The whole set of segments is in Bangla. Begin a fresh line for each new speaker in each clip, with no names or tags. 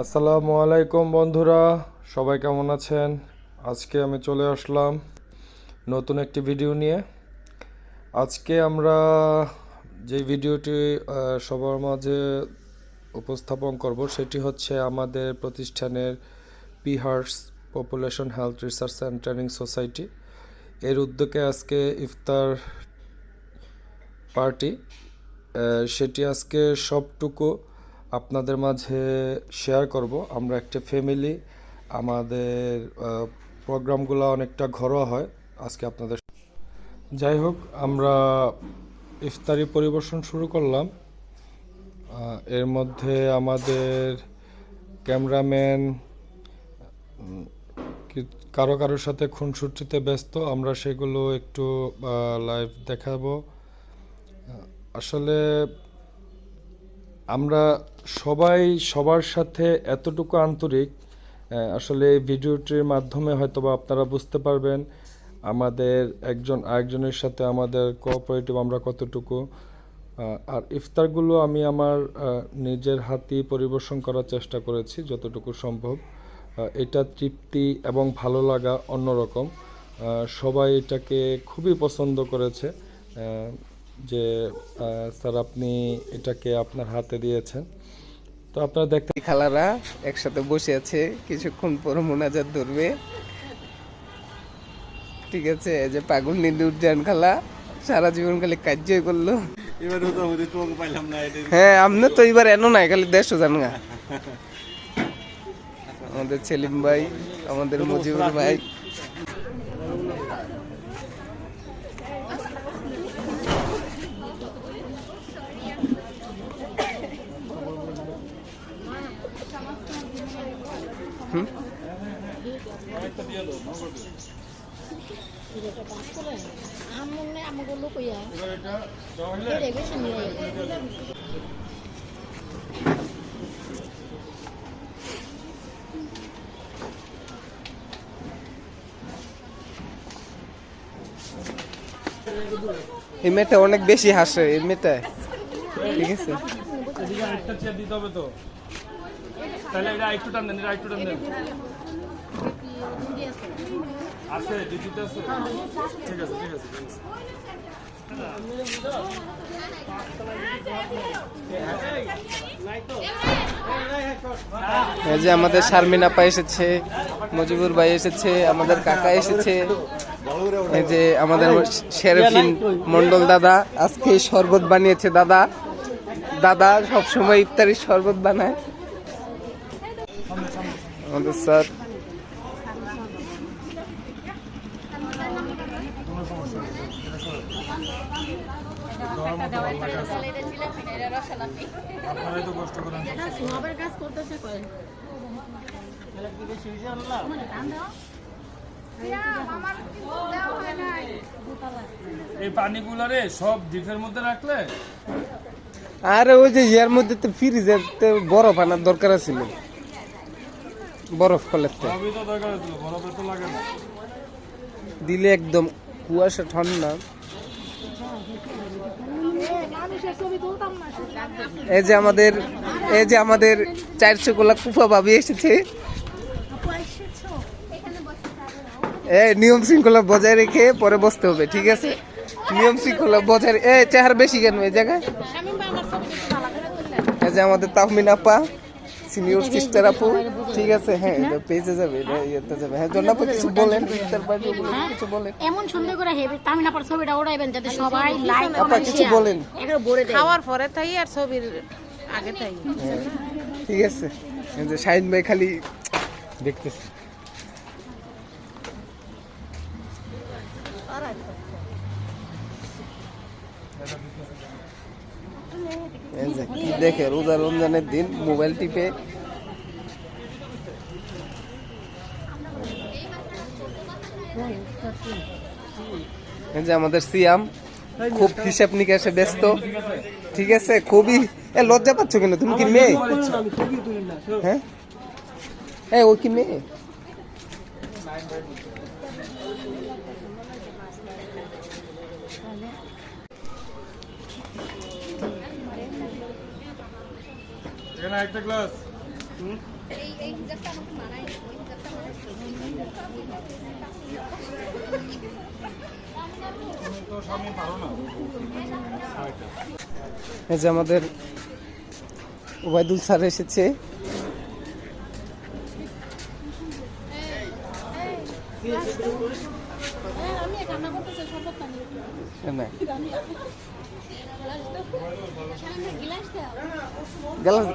আসসালামু আলাইকুম, বন্ধুরা। সবাই কেমন আছেন? আজকে আমি চলে আসলাম নতুন একটি ভিডিও নিয়ে। আজকে আমরা যে ভিডিওটি সবার মাঝে উপস্থাপন করব, সেটি হচ্ছে আমাদের প্রতিষ্ঠানের পিহার্স population health research and training society. এর উদ্যোগে আজকে ইফতার পার্টি সেটি আজকে সবটুকু আপনাদের মাঝে শেয়ার করব। আমরা একটা ফ্যামিলি আমাদের প্রোগ্রামগুলো অনেকটা ঘরোয়া হয়। আজকে আপনাদের যাই হোক, আমরা ইফতারি পরিবেশন শুরু করলাম। এর মধ্যে আমাদের ক্যামেরাম্যান কারও কারোর সাথে খুনসুটিতে ব্যস্ত, আমরা সেগুলো একটু লাইভ দেখাবো। আসলে আমরা সবাই সবার সাথে এতটুকু আন্তরিক আসলে ভিডিওটির মাধ্যমে হয়তো বা আপনারা বুঝতে পারবেন আমাদের একজন আরেকজনের সাথে আমাদের কোঅপারেটিভ আমরা কতটুকু। আর ইফতারগুলো আমি আমার নিজের হাতেই পরিবেশন করার চেষ্টা করেছি যতটুকু সম্ভব। এটা তৃপ্তি এবং ভালো লাগা অন্যরকম। সবাই এটাকে খুবই পছন্দ করেছে। যে স্যার আপনি এটাকে আপনার হাতে দিয়েছেন। তো আপনারা দেখতে
খালারা একসাথে বসে আছে কিছুক্ষণ পর মোনাজাত ধরবে। ঠিক আছে এই যে পাগল নুরজান খালা সারা জীবন খালি কার্যই করল।
এবার তো আমাদের তোমাকে পাইলাম না এটা
হ্যাঁ আপনি তো এবার এনো নাই খালি দেড়শো জান গা আমাদের সেলিম ভাই আমাদের মুজিবুর ভাই
আমনে আমগুলো কইয়া এটা বেশি নিয়ে
এই মেয়েটা অনেক বেশি হাসে এই ঠিক আছে?
এদিকে আরেকটা চেয়ার দিতে হবে তো। তাহলে এটা একটু টান দেন, এটা একটু টান দেন। আছে দিদিতে আছে। ঠিক আছে ঠিক আছে
এই যে আমাদের শারমিন আপা এসেছে মুজিবুর ভাই এসেছে আমাদের কাকা এসেছে। এই যে আমাদের শেরফিন মন্ডল দাদা আজকে শরবত বানিয়েছে দাদা। দাদা সবসময় ইফতারি শরবত বানায়। আমাদের স্যার
আপনারাই তো কষ্ট করেন
কাজ করতেছে কয়
এই পানিগুলারে সব ডিপের মধ্যে রাখলে?
আরে ওই যে ইয়ার মধ্যে তো ফ্রিজের তো বরফ আনার দরকার ছিল বরফ কলের তো
দরকার ছিল বরফে তো লাগে না।
দিলে একদম কুয়াশা, ঠান্ডা। এই যে আমাদের, এই যে আমাদের চারশো গোলা কুফা ভাবি এসেছে। এই নিয়ম শৃঙ্খলা বজায় রেখে পরে বসতে হবে, ঠিক আছে? নিয়ম শৃঙ্খলা বজায় এই চেহারা বেশি কেন এই জায়গায়? এই যে আমাদের তাহমিন আপা। সিনিয়র সিস্টার আপু। ঠিক আছে হ্যাঁ পেজে যাবে ইয়েতে যাবে। হ্যাঁ জন্নাপু কিছু বলেন ইফতার পার্টি কিছু বলেন।
এমন সুন্দর করে হেবি তামিনা পর ছবিটা ওড়াইবেন যাতে সবাই লাইক
আপা কিছু বলেন।
এগুলো বলে দেন
খাওয়ার পরে তাই আর ছবির আগে তাই।
হ্যাঁ, ঠিক আছে। এই যে শাহিন ভাই খালি দেখতেছে এই যে কি দেখে রোজা রমজানের দিন মোবাইল টিপে যে আমাদের সিয়াম, খুব হিসাব নিকাশে ব্যস্ত। ঠিক আছে? খুবই, এ, লজ্জা পাচ্ছ কেন? তুমি কি মেয়ে? হ্যাঁ? এ, ও কি মেয়ে?
এখানে একটা গ্লাস
এই
যে আমাদের ওবায়দুল স্যার এসেছে।
আমি কান্না করতেছি শপথ পানি
না,
গিলাস দাও
গেলাম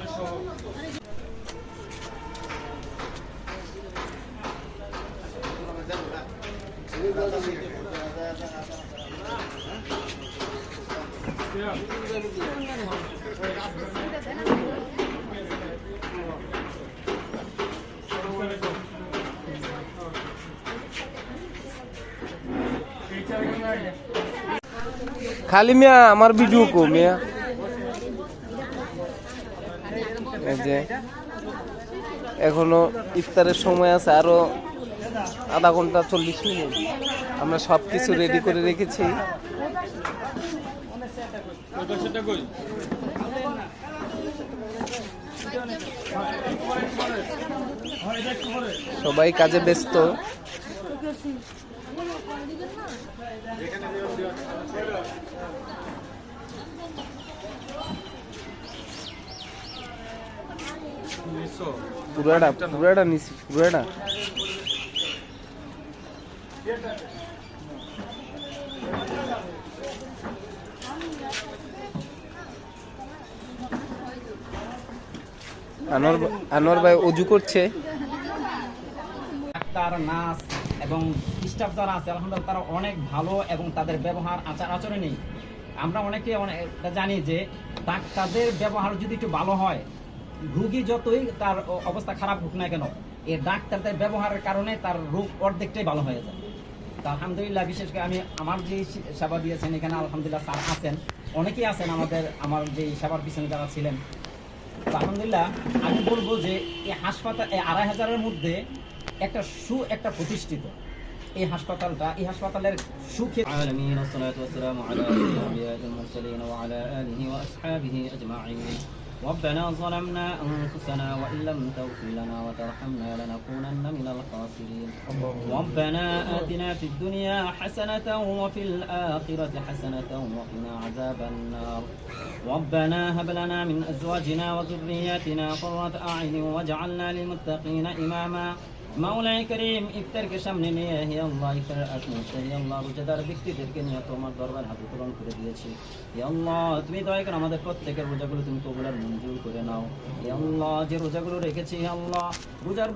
খালি মিয়া আমার ভিডিও কো মিয়া যে এখনও ইফতারের সময় আছে, আরও আধা ঘণ্টা চল্লিশ মিনিট। আমরা সব কিছু রেডি করে রেখেছি। সবাই কাজে ব্যস্ত। পুরাটা পুরাটা নিছি পুরাটা। আনোয়ার ভাই- আনোয়ার ভাই অজু করছে।
ডাক্তার নার্স এবং স্টাফ যারা আছে আলহামদুলিল্লাহ তারা অনেক ভালো এবং তাদের ব্যবহার আচার আচরণেই। আমরা অনেকে অনেক জানি যে ডাক্তারদের ব্যবহার যদি একটু ভালো হয় রুগী যতই তার অ- অবস্থা খারাপ হোক না কেন এই ডাক্তারদের ব্যবহারের কারণে তার রোগ অর্ধেকটাই ভালো হয়ে যায় তো আলহামদুলিল্লাহ বিশেষ করে আমি আমার যে সে- সেবা দিয়েছেন এখানে আলহামদুলিল্লাহ স্যার আছেন অনেকেই আছেন আমাদের আমার যে সেবার পিছনে যারা ছিলেন তো আলহামদুলিল্লাহ আমি বলবো যে এই হাসপাতাল এই আড়াই হাজারের মধ্যে একটা সু একটা প্রতিষ্ঠিত এই হাসপাতালটা এই হাসপাতালের সুখে
العالمين والصلاة والسلام على ربنا ظلمنا أنفسنا وإن لم تغفر لنا وترحمنا لنكونن من الخاسرين. ربنا آتنا في الدنيا حسنة وفي الآخرة حسنة وقنا عذاب النار. ربنا هب لنا من أزواجنا وذرياتنا قرة أعين واجعلنا للمتقين إماما. মাওলাই করিম ইফতারকে সামনে নিয়ে হে আল্লাহ হে আল্লাহ রোজাদার ব্যক্তিদেরকে নিয়ে তোমার দরবার পূরণ করে দিয়েছি হে আল্লাহ তুমি দয়া করে আমাদের প্রত্যেকের রোজাগুলো তুমি কবুলার মঞ্জুর করে নাও হে আল্লাহ যে রোজাগুলো রেখেছি হে আল্লাহ রোজার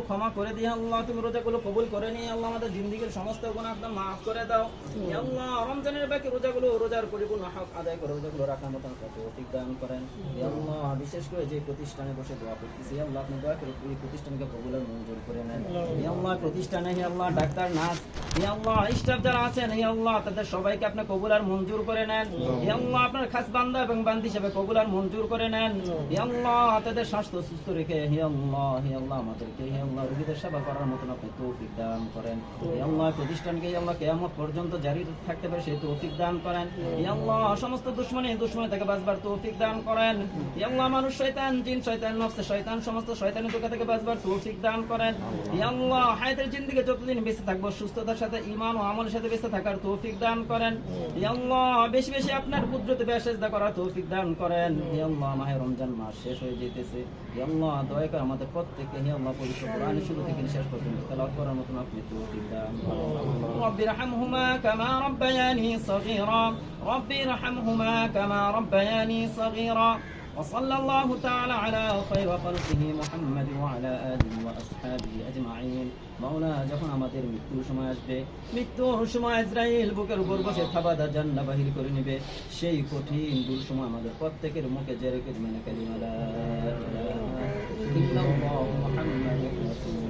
ক্ষমা করে দিয়ে আল্লাহ তুমি রোজাগুলো কবুল করে নিয়ে আল্লাহ আমাদের জিন্দিগির সমস্ত গুণা একদম মাফ করে দাও হে আল্লাহ রমজানের বাকি রোজাগুলো রোজার পরিপূর্ণ হক আদায় করে রোজাগুলো রাখার মতন তৌফিক দান করেন হে আল্লাহ বিশেষ করে যে প্রতিষ্ঠানে বসে দোয়া করতেছি আল্লাহ আপনি দয়া করে প্রতিষ্ঠানকে কবুলের মঞ্জুর করে নেন আল্লাহ প্রতিষ্ঠানে হে আল্লাহ ডাক্তার নার্স হে আল্লাহ স্টাফ যারা আছেন হে আল্লাহ তাদের সবাইকে আপনি কবুল আর মঞ্জুর করে নেন হে আল্লাহ আপনার খাস বান্দা এবং বান্দি হিসেবে কবুল আর মঞ্জুর করে নেন হে আল্লাহ তাদের স্বাস্থ্য সুস্থ রেখে হে আল্লাহ হে আল্লাহ আমাদেরকে হে আল্লাহ রোগীদের সেবা করার মতন আপনি তৌফিক দান করেন হে আল্লাহ প্রতিষ্ঠানকে হে আল্লাহ কেয়ামত পর্যন্ত জারি থাকতে পারে সেই তৌফিক দান করেন হে আল্লাহ সমস্ত দুশ্মনী দুশ্মনী থেকে বাঁচবার তৌফিক দান করেন হে আল্লাহ মানুষ শয়তান জিন শয়তান নফস শয়তান সমস্ত শয়তানের থেকে বাঁচবার তৌফিক দান করেন হে আল্লাহ হায়াতের জিন্দিগি যতদিন বেঁচে থাকবো সুস্থতার সাথে ঈমান ও আমলের সাথে বেঁচে থাকার তৌফিক দান করেন হে আল্লাহ বেশি বেশি আপনার কুদরতে বেশেজদা করার তৌফিক দান করেন হে আল্লাহ মাহে রমজান মাস শেষ হয়ে যেতেছে হে আল্লাহ দয়া করে আমাদের প্রত্যেককে হে আল্লাহ পবিত্র কোরআনের শুরু থেকে শেষ পর্যন্ত তেলাওয়াত করার মতন আপনি তৌফিক দান করেন رب ارحمهما كما ربياني صغيرا رب ارحمهما كما ربياني صغيرا وصلى الله تعالى على خير خلقه محمد وعلى آله وأصحابه أجمعين মাওলা যখন আমাদের মৃত্যুর সময় আসবে মৃত্যুর সময় ইসরায়েল বুকের উপর বসে থাবাদা জান্না বাহির করে নেবে সেই কঠিন দূর সময় আমাদের প্রত্যেকের মুখে জেরে কেটে মেনে কালিমালা ইল্লাল্লাহু মুহাম্মাদুর রাসূলুল্লাহ